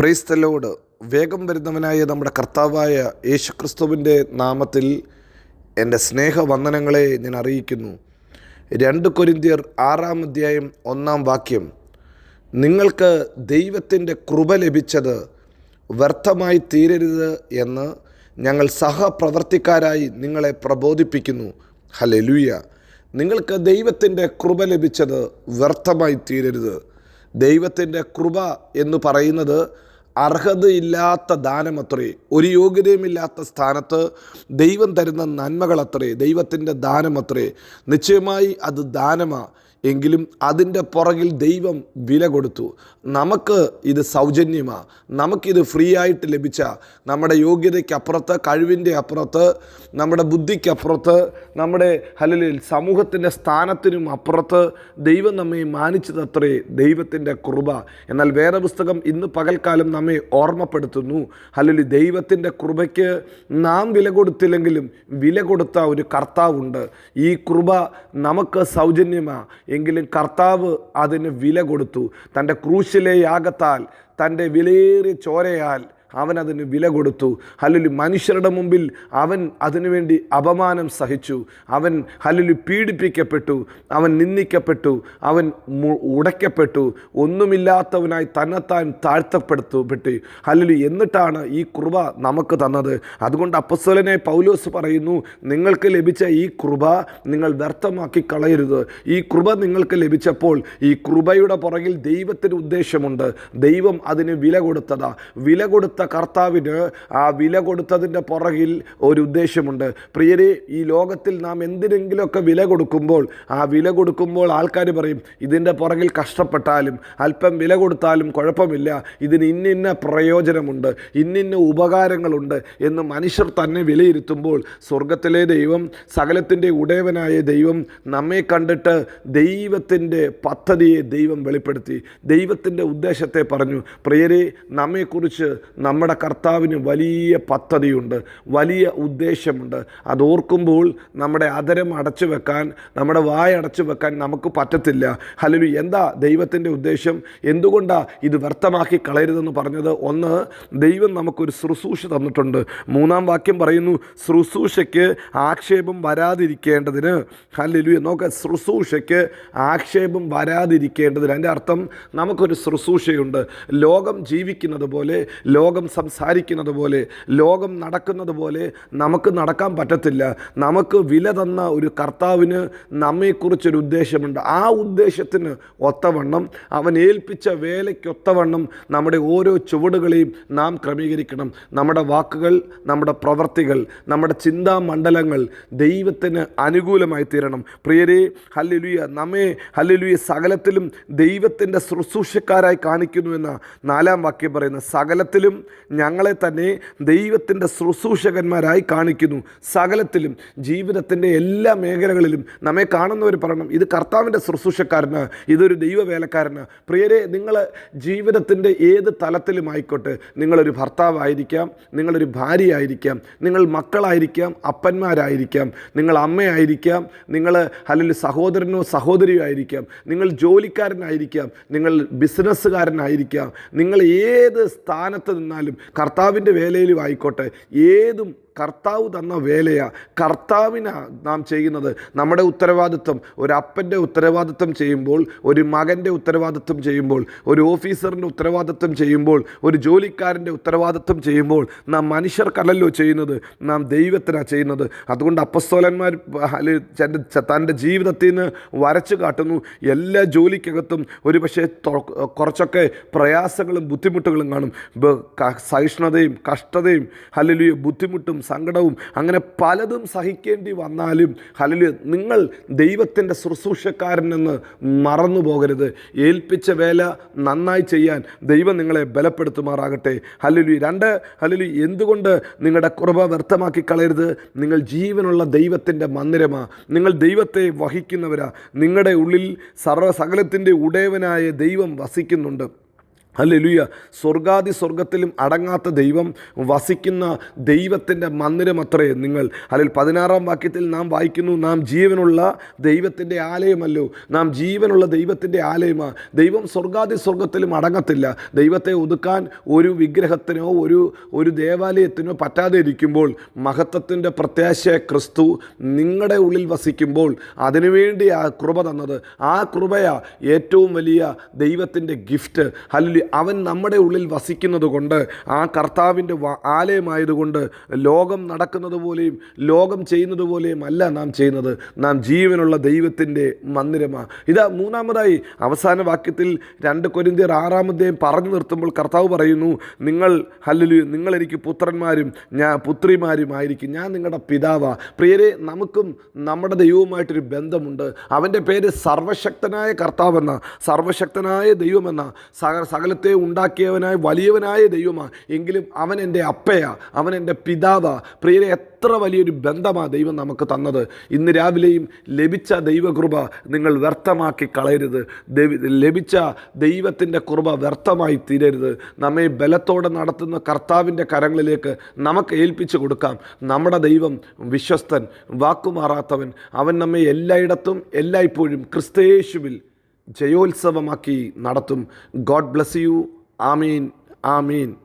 ക്രൈസ്തലോട് വേഗം വരുന്നവനായ നമ്മുടെ കർത്താവായ യേശുക്രിസ്തുവിന്റെ നാമത്തിൽ എന്റെ സ്നേഹവന്ദനങ്ങളെ ഞാൻ അറിയിക്കുന്നു. രണ്ട് കൊരിന്തിയർ ആറാം അധ്യായം ഒന്നാം വാക്യം. നിങ്ങൾക്ക് ദൈവത്തിന്റെ കൃപ ലഭിച്ചത് വ്യർത്ഥമായി തീരരുത് എന്ന് ഞങ്ങൾ സഹപ്രവർത്തിക്കാരായി നിങ്ങളെ പ്രബോധിപ്പിക്കുന്നു. ഹലലൂയ നിങ്ങൾക്ക് ദൈവത്തിന്റെ കൃപ ലഭിച്ചത് വ്യർത്ഥമായി തീരരുത്. ദൈവത്തിന്റെ കൃപ എന്ന് പറയുന്നത് അർഹതയില്ലാത്ത ദാനമത്രേ ഒരു യോഗ്യതയുമില്ലാത്ത സ്ഥാനത്ത് ദൈവം തരുന്ന നന്മകളത്രേ ദൈവത്തിന്റെ ദാനമത്രേ. നിശ്ചയമായി അത് ദാനമാ. എങ്കിലും അതിന്റെ പുറകിൽ ദൈവം വില കൊടുത്തു. നമുക്ക് ഇത് സൗജന്യമാണ് നമുക്കിത് ഫ്രീ ആയിട്ട് ലഭിച്ച നമ്മുടെ യോഗ്യതയ്ക്കപ്പുറത്ത് കഴിവിന്റെ അപ്പുറത്ത് നമ്മുടെ ബുദ്ധിക്കപ്പുറത്ത് നമ്മുടെ അല്ലെങ്കിൽ സമൂഹത്തിന്റെ സ്ഥാനത്തിനും അപ്പുറത്ത് ദൈവം നമ്മെ മാനിച്ചതത്രേ ദൈവത്തിന്റെ കൃപ. എന്നാൽ വേറെ പുസ്തകം ഇന്ന് പകൽക്കാലം നമ്മെ ഓർമ്മപ്പെടുത്തുന്നു. അല്ലെങ്കിൽ ദൈവത്തിന്റെ കൃപയ്ക്ക് നാം വില കൊടുത്തില്ലെങ്കിലും വില കൊടുത്ത ഒരു കർത്താവുണ്ട്. ഈ കൃപ നമുക്ക് സൗജന്യമാണ് എങ്കിലും കർത്താവ് അതിന് വില കൊടുത്തു. തന്റെ ക്രൂശിലെ യാഗത്താൽ തന്റെ വിലയേറിയ ചോരയാൽ അവൻ അതിന് വില കൊടുത്തു. ഹല്ലുലി മനുഷ്യരുടെ മുമ്പിൽ അവൻ അതിനുവേണ്ടി അപമാനം സഹിച്ചു. അവൻ ഹല്ലുലി പീഡിപ്പിക്കപ്പെട്ടു അവൻ നിന്ദിക്കപ്പെട്ടു അവൻ ഉടയ്ക്കപ്പെട്ടു ഒന്നുമില്ലാത്തവനായി തന്നെത്താൻ താഴ്ത്തപ്പെടുത്തപ്പെട്ടു. ഹല്ലുലി എന്നിട്ടാണ് ഈ കൃപ നമുക്ക് തന്നത്. അതുകൊണ്ട് അപ്പസ്വലനെ പൗലോസ് പറയുന്നു നിങ്ങൾക്ക് ലഭിച്ച ഈ കൃപ നിങ്ങൾ വ്യർത്ഥമാക്കി കളയരുത്. ഈ കൃപ നിങ്ങൾക്ക് ലഭിച്ചപ്പോൾ ഈ കൃപയുടെ പുറകിൽ ദൈവത്തിന് ഉദ്ദേശമുണ്ട്. ദൈവം അതിന് വില കൊടുത്തതാ. വില കൊടുത്ത കർത്താവിന് ആ വില കൊടുത്തതിന്റെ പുറകിൽ ഒരു ഉദ്ദേശമുണ്ട്. പ്രിയരെ ഈ ലോകത്തിൽ നാം എന്തിനെങ്കിലുമൊക്കെ വില കൊടുക്കുമ്പോൾ ആ വില കൊടുക്കുമ്പോൾ ആൾക്കാർ പറയും ഇതിന്റെ പുറകിൽ കഷ്ടപ്പെട്ടാലും അല്പം വില കൊടുത്താലും കുഴപ്പമില്ല. ഇതിന് ഇന്നിന്ന പ്രയോജനമുണ്ട് ഇന്നിന്ന ഉപകാരങ്ങളുണ്ട് എന്ന് മനുഷ്യർ തന്നെ വിലയിരുത്തുമ്പോൾ സ്വർഗത്തിലെ ദൈവം സകലത്തിന്റെ ഉടയവനായ ദൈവം നമ്മെ കണ്ടിട്ട് ദൈവത്തിന്റെ പദ്ധതിയെ ദൈവം വെളിപ്പെടുത്തി ദൈവത്തിന്റെ ഉദ്ദേശത്തെ പറഞ്ഞു. പ്രിയരെ നമ്മെക്കുറിച്ച് നമ്മുടെ കർത്താവിന് വലിയ പദ്ധതിയുണ്ട് വലിയ ഉദ്ദേശമുണ്ട്. അതോർക്കുമ്പോൾ നമ്മുടെ അതരം അടച്ചു വെക്കാൻ നമ്മുടെ വായ അടച്ചു വെക്കാൻ നമുക്ക് പറ്റത്തില്ല. ഹലലു എന്താ ദൈവത്തിന്റെ ഉദ്ദേശം? എന്തുകൊണ്ടാണ് ഇത് വ്യർത്ഥമാക്കി കളയരുതെന്ന് പറഞ്ഞത്? ഒന്ന് ദൈവം നമുക്കൊരു ശുശ്രൂഷ തന്നിട്ടുണ്ട്. മൂന്നാം വാക്യം പറയുന്നു ശുശ്രൂഷയ്ക്ക് ആക്ഷേപം വരാതിരിക്കേണ്ടതിന് ഹലലു നോക്ക ശുശ്രൂഷയ്ക്ക് ആക്ഷേപം വരാതിരിക്കേണ്ടതിന്. അതിന്റെ അർത്ഥം നമുക്കൊരു ശുശ്രൂഷയുണ്ട്. ലോകം ജീവിക്കുന്നത് പോലെ ലോകം സംസാരിക്കുന്നത് പോലെ ലോകം നടക്കുന്നത് പോലെ നമുക്ക് നടക്കാൻ പറ്റത്തില്ല. നമുക്ക് വില തന്ന ഒരു കർത്താവിന് നമ്മെക്കുറിച്ചൊരു ഉദ്ദേശമുണ്ട്. ആ ഉദ്ദേശത്തിന് ഒത്തവണ്ണം അവൻ ഏൽപ്പിച്ച വേലയ്ക്കൊത്തവണ്ണം നമ്മുടെ ഓരോ ചുവടുകളെയും നാം ക്രമീകരിക്കണം. നമ്മുടെ വാക്കുകൾ നമ്മുടെ പ്രവർത്തികൾ നമ്മുടെ ചിന്താ മണ്ഡലങ്ങൾ ദൈവത്തിന് അനുകൂലമായി തീരണം. പ്രിയരെ ഹല്ലുലുയ നമ്മെ ഹല്ലുലുയ സകലത്തിലും ദൈവത്തിന്റെ ശുശ്രൂഷക്കാരായി കാണിക്കുന്നു എന്ന നാലാം വാക്യം പറയുന്ന സകലത്തിലും ഞങ്ങളെ തന്നെ ദൈവത്തിന്റെ ശുശ്രൂഷകന്മാരായി കാണിക്കുന്നു. സകലത്തിലും ജീവിതത്തിന്റെ എല്ലാ മേഖലകളിലും നമ്മെ കാണുന്നവർ പറയണം ഇത് കർത്താവിന്റെ ശുശ്രൂഷക്കാരന് ഇതൊരു ദൈവവേലക്കാരന്. പ്രിയരെ നിങ്ങൾ ജീവിതത്തിന്റെ ഏത് തലത്തിലും ആയിക്കോട്ടെ നിങ്ങളൊരു ഭർത്താവായിരിക്കാം നിങ്ങളൊരു ഭാര്യയായിരിക്കാം നിങ്ങൾ മക്കളായിരിക്കാം അപ്പന്മാരായിരിക്കാം നിങ്ങൾ അമ്മയായിരിക്കാം നിങ്ങൾ അല്ലെങ്കിൽ സഹോദരനോ സഹോദരിയോ ആയിരിക്കാം നിങ്ങൾ ജോലിക്കാരനായിരിക്കാം നിങ്ങൾ ബിസിനസ്സുകാരനായിരിക്കാം നിങ്ങൾ ഏത് സ്ഥാനത്ത് നിന്നാലും കർത്താവിന്റെ വേലയിലും ആയിക്കോട്ടെ. ഏതും കർത്താവ് തന്ന വേലയാണ് കർത്താവിനാ നാം ചെയ്യുന്നത്. നമ്മുടെ ഉത്തരവാദിത്വം ഒരു അപ്പന്റെ ഉത്തരവാദിത്വം ചെയ്യുമ്പോൾ ഒരു മകന്റെ ഉത്തരവാദിത്വം ചെയ്യുമ്പോൾ ഒരു ഓഫീസറിന്റെ ഉത്തരവാദിത്വം ചെയ്യുമ്പോൾ ഒരു ജോലിക്കാരന്റെ ഉത്തരവാദിത്വം ചെയ്യുമ്പോൾ നാം മനുഷ്യർക്കല്ലല്ലോ ചെയ്യുന്നത്. നാം ദൈവത്തിനാണ് ചെയ്യുന്നത്. അതുകൊണ്ട് അപ്പസ്തോലന്മാർ തന്റെ ജീവിതത്തിൽ നിന്ന് വരച്ചു കാട്ടുന്നു. എല്ലാ ജോലിക്കകത്തും ഒരു പക്ഷേ കുറച്ചൊക്കെ പ്രയാസങ്ങളും ബുദ്ധിമുട്ടുകളും കാണും. സഹിഷ്ണുതയും കഷ്ടതയും അല്ലെങ്കിൽ ബുദ്ധിമുട്ടും സങ്കടവും അങ്ങനെ പലതും സഹിക്കേണ്ടി വന്നാലും ഹലലു നിങ്ങൾ ദൈവത്തിന്റെ ശുശ്രൂഷക്കാരനെന്ന് മറന്നു പോകരുത്. ഏൽപ്പിച്ച വേല നന്നായി ചെയ്യാൻ ദൈവം നിങ്ങളെ ബലപ്പെടുത്തുമാറാകട്ടെ. ഹലലു രണ്ട് ഹലലു എന്തുകൊണ്ട് നിങ്ങളുടെ കുറവ വ്യർത്ഥമാക്കി കളയരുത്? നിങ്ങൾ ജീവനുള്ള ദൈവത്തിന്റെ മന്ദിരമാ. നിങ്ങൾ ദൈവത്തെ വഹിക്കുന്നവരാ. നിങ്ങളുടെ ഉള്ളിൽ സർവ സകലത്തിന്റെ ഉടയവനായ ദൈവം വസിക്കുന്നുണ്ട്. ഹല്ലേലൂയ. സ്വർഗാദി സ്വർഗത്തിലും അടങ്ങാത്ത ദൈവം വസിക്കുന്ന ദൈവത്തിന്റെ മന്ദിരമത്രേ നിങ്ങൾ അല്ലെങ്കിൽ പതിനാറാം വാക്യത്തിൽ നാം വായിക്കുന്നു നാം ജീവനുള്ള ദൈവത്തിന്റെ ആലയമല്ലോ. നാം ജീവനുള്ള ദൈവത്തിന്റെ ആലയമാണ് ദൈവം സ്വർഗാദി സ്വർഗത്തിലും അടങ്ങത്തില്ല. ദൈവത്തെ ഒതുക്കാൻ ഒരു വിഗ്രഹത്തിനോ ഒരു ഒരു ദേവാലയത്തിനോ പറ്റാതെ ഇരിക്കുമ്പോൾ മഹത്വത്തിന്റെ പ്രത്യാശ ക്രിസ്തു നിങ്ങളുടെ ഉള്ളിൽ വസിക്കുമ്പോൾ അതിനുവേണ്ടി ആ കൃപ തന്നത്. ആ കൃപയാ ഏറ്റവും വലിയ ദൈവത്തിന്റെ ഗിഫ്റ്റ്. അല്ലെങ്കിൽ അവൻ നമ്മുടെ ഉള്ളിൽ വസിക്കുന്നത് കൊണ്ട് ആ കർത്താവിന്റെ ആലയമായതുകൊണ്ട് ലോകം നടക്കുന്നത് പോലെയും ലോകം ചെയ്യുന്നത് പോലെയും അല്ല നാം ചെയ്യുന്നത്. നാം ജീവനുള്ള ദൈവത്തിന്റെ മന്ദിരമാണ് ഇതാ മൂന്നാമതായി അവസാന വാക്യത്തിൽ രണ്ട് കൊരിന്തിയർ ആറാമത്തെയും പറഞ്ഞു നിർത്തുമ്പോൾ കർത്താവ് പറയുന്നു നിങ്ങൾ ഹല്ലലു നിങ്ങൾ എനിക്ക് പുത്രന്മാരും ഞാൻ പുത്രിമാരുമായിരിക്കും ഞാൻ നിങ്ങളുടെ പിതാവാ. പ്രിയരെ നമുക്കും നമ്മുടെ ദൈവവുമായിട്ടൊരു ബന്ധമുണ്ട്. അവന്റെ പേര് സർവശക്തനായ കർത്താവെന്ന. സർവശക്തനായ ദൈവമെന്ന. സകല സകലത്തെ ഉണ്ടാക്കിയവനായ വലിയവനായ ദൈവമാണ് എങ്കിലും അവൻ എന്റെ അപ്പയാ അവൻ എന്റെ പിതാവാ. പ്രിയരെ എത്ര വലിയൊരു ബന്ധമാണ് ദൈവം നമുക്ക് തന്നത്. ഇന്ന് രാവിലെയും ലഭിച്ച ദൈവകൃപ നിങ്ങൾ വ്യർത്ഥമാക്കി കളയരുത്. ലഭിച്ച ദൈവത്തിന്റെ കൃപ വ്യർത്ഥമായി തീരരുത്. നമ്മെ ബലത്തോടെ നടത്തുന്ന കർത്താവിന്റെ കരങ്ങളിലേക്ക് നമുക്ക് ഏൽപ്പിച്ചു കൊടുക്കാം. നമ്മുടെ ദൈവം വിശ്വസ്തൻ വാക്കുമാറാത്തവൻ. അവൻ നമ്മെ എല്ലായിടത്തും എല്ലായ്പ്പോഴും ക്രിസ്തയേശുവിൽ ജയോത്സവമാക്കി നടത്തും. God bless you. Amin. Amin.